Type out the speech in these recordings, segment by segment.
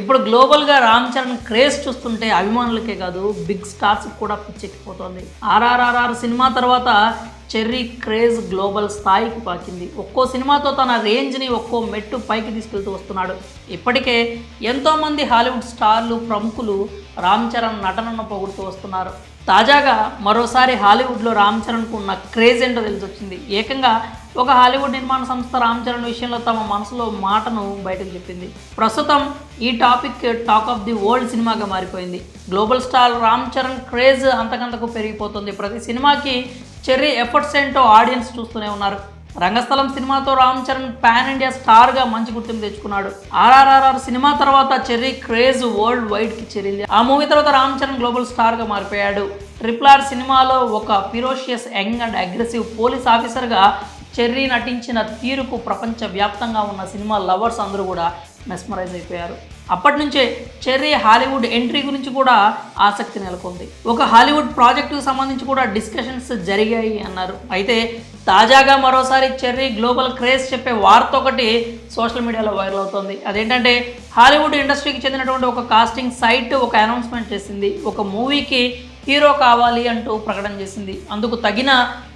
ఇప్పుడు గ్లోబల్గా రామ్ చరణ్ క్రేజ్ చూస్తుంటే అభిమానులకే కాదు బిగ్ స్టార్స్ కూడా పిచ్చెక్కిపోతుంది. ఆర్ఆర్ఆర్ఆర్ సినిమా తర్వాత చెర్రీ క్రేజ్ గ్లోబల్ స్థాయికి పాకింది. ఒక్కో సినిమాతో తన రేంజ్ని ఒక్కో మెట్టు పైకి తీసుకెళ్తూ వస్తున్నాడు. ఇప్పటికే ఎంతోమంది హాలీవుడ్ స్టార్లు ప్రముఖులు రామ్ చరణ్ నటనను పొగుడుతూ వస్తున్నారు. తాజాగా మరోసారి హాలీవుడ్లో రామ్ చరణ్కు ఉన్న క్రేజ్ ఏంటో తెలిసొచ్చింది. ఏకంగా ఒక హాలీవుడ్ నిర్మాణ సంస్థ రామ్ చరణ్ విషయంలో తమ మనసులో మాటను బయటకు చెప్పింది. ప్రస్తుతం ఈ topic talk of the world సినిమాగా మారిపోయింది. Global star Ram Charan craze అంతకంతకు పెరిగిపోతుంది. ప్రతి సినిమాకి చెర్రీ ఎఫర్ట్స్ ఏంటో ఆడియన్స్ చూస్తూనే ఉన్నారు. రంగస్థలం సినిమాతో రామ్ చరణ్ పాన్ ఇండియా స్టార్గా మంచి గుర్తింపు తెచ్చుకున్నాడు. ఆర్ఆర్ఆర్ఆర్ సినిమా తర్వాత చెర్రీ క్రేజ్ వరల్డ్ వైడ్కి చెల్లింది ఆ మూవీ తర్వాత రామ్ చరణ్ గ్లోబల్ స్టార్గా మారిపోయాడు. ట్రిపుల్ ఆర్ సినిమాలో ఒక ferocious young and aggressive police ఆఫీసర్గా చెర్రీ నటించిన తీరుకు ప్రపంచవ్యాప్తంగా ఉన్న సినిమా లవర్స్ అందరూ కూడా మెస్మరైజ్ అయిపోయారు. అప్పటి నుంచే చెర్రీ హాలీవుడ్ ఎంట్రీ గురించి కూడా ఆసక్తి నెలకొంది. ఒక హాలీవుడ్ ప్రాజెక్టుకు సంబంధించి కూడా డిస్కషన్స్ జరిగాయి అన్నారు. అయితే తాజాగా మరోసారి చెర్రీ గ్లోబల్ క్రేజ్ చెప్పే వార్త ఒకటి సోషల్ మీడియాలో వైరల్ అవుతోంది. అదేంటంటే హాలీవుడ్ ఇండస్ట్రీకి చెందినటువంటి ఒక కాస్టింగ్ సైట్ ఒక అనౌన్స్మెంట్ చేసింది. ఒక మూవీకి హీరో కావాలి అంటూ ప్రకటన చేసింది. అందుకు తగిన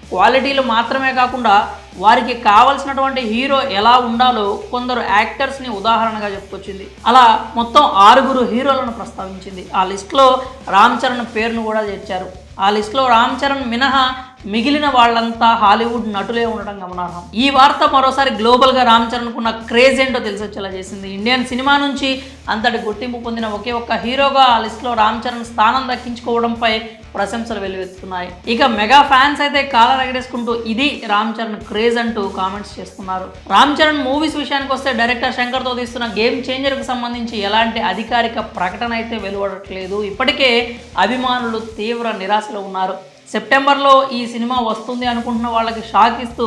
క్వాలిటీలు మాత్రమే కాకుండా వారికి కావలసినటువంటి హీరో ఎలా ఉండాలో కొందరు యాక్టర్స్ని ఉదాహరణగా చెప్పుకొచ్చింది. అలా మొత్తం ఆరుగురు హీరోలను ప్రస్తావించింది. ఆ లిస్ట్లో రామ్ చరణ్ పేరును కూడా చేర్చారు. ఆ లిస్ట్లో రామ్ చరణ్ మినహా మిగిలిన వాళ్ళంతా హాలీవుడ్ నటులే ఉండడం గమనార్హం. ఈ వార్త మరోసారి గ్లోబల్గా రామ్ చరణ్కున్న క్రేజ్ ఏంటో తెలిసొచ్చేలా చేసింది. ఇండియన్ సినిమా నుంచి అంతటి గుర్తింపు పొందిన ఒకే ఒక్క హీరోగా ఆ లిస్ట్లో రామ్ చరణ్ స్థానం దక్కించుకోవడంపై ప్రశంసలు వెల్లువెత్తుతున్నాయి ఇక మెగా ఫ్యాన్స్ అయితే కాలర్ ఎగరేసుకుంటూ ఇది రామ్ చరణ్ క్రేజ్ అంటూ కామెంట్స్ చేస్తున్నారు. రామ్ చరణ్ మూవీస్ విషయానికి వస్తే డైరెక్టర్ శంకర్తో తీస్తున్న గేమ్ చేంజర్కి సంబంధించి ఎలాంటి అధికారిక ప్రకటన అయితే వెలువడట్లేదు. ఇప్పటికే అభిమానులు తీవ్ర నిరాశలో ఉన్నారు. సెప్టెంబర్లో ఈ సినిమా వస్తుంది అనుకుంటున్న వాళ్ళకి షాక్ ఇస్తూ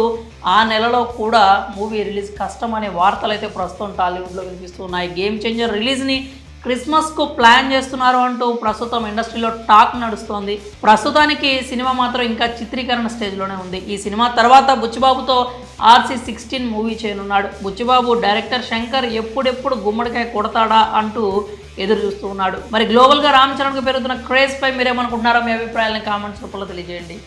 ఆ నెలలో కూడా మూవీ రిలీజ్ కష్టం అనే వార్తలు అయితే ప్రస్తుతం టాలీవుడ్లో వినిపిస్తున్నాయి. గేమ్ చేంజర్ రిలీజ్ని క్రిస్మస్కు ప్లాన్ చేస్తున్నారు అంటూ ప్రస్తుతం ఇండస్ట్రీలో టాక్ నడుస్తోంది. ప్రస్తుతానికి సినిమా మాత్రం ఇంకా చిత్రీకరణ స్టేజ్లోనే ఉంది. ఈ సినిమా తర్వాత బుచ్చిబాబుతో ఆర్సీ సిక్స్టీన్ మూవీ చేయనున్నాడు. బుచ్చిబాబు డైరెక్టర్ శంకర్ ఎప్పుడెప్పుడు గుమ్మడికాయ కొడతాడా అంటూ ఎదురు చూస్తూ ఉన్నాడు. మరి గ్లోబల్గా రామ్ చరణ్కు పెరుగుతున్న క్రేజ్ పై మీరేమనుకుంటున్నారో మీ అభిప్రాయాలను కామెంట్స్ రూపంలో తెలియజేయండి.